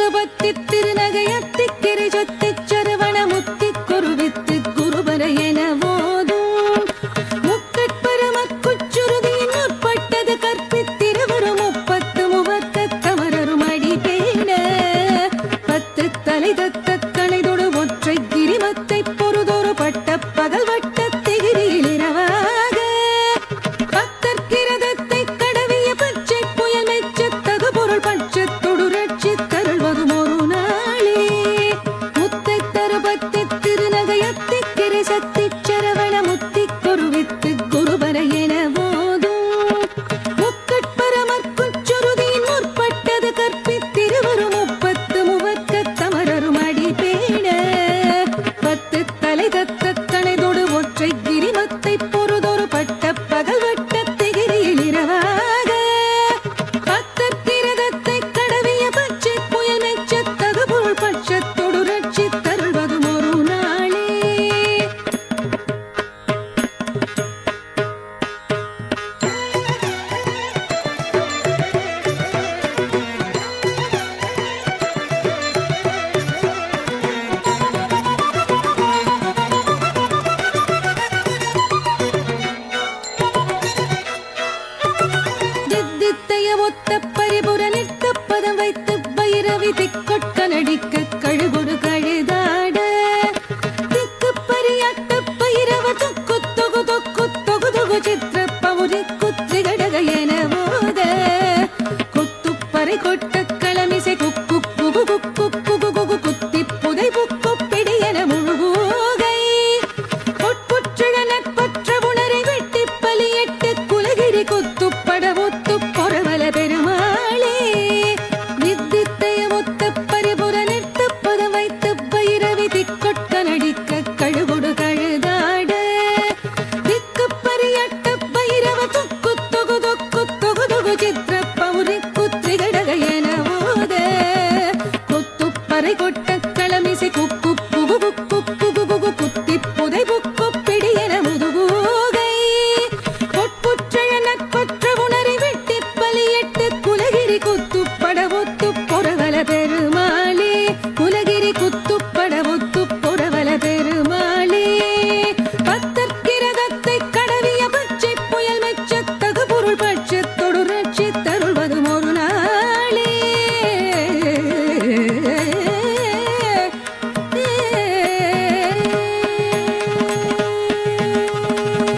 திருபத்தி திருநகையத்தி கிரிஜொத்தி பொறுதொரு பட்ட கலைய ஒத்த பரிபுர நிற்க பதம் வைத்து பைரவி திக்கொட்ட நடிக்க கழுகுடு கழுதாட. திக்கு பரியாட்ட பைரவ தொக்கு தொகு தொக்கு தொகு தொகு சித்திர பவுரி குத்திரிகடக என போத கொத்துப்பறை கொட்ட களமிசை குப்ப புதை கொட்ட களமிசை குக்கு புகு புக்கு புகு புகு குத்தி புதை புக்கு பிடியன முதுகூகை. பொற்புற்றழன கொற்ற உணரை வெட்டி பலியிட்டு குலகிரி குத்துப்பட ஒத்து பொறவல பெருமாளே. குலகிரி குத்துப்பட தொடர்ச்சி தருள்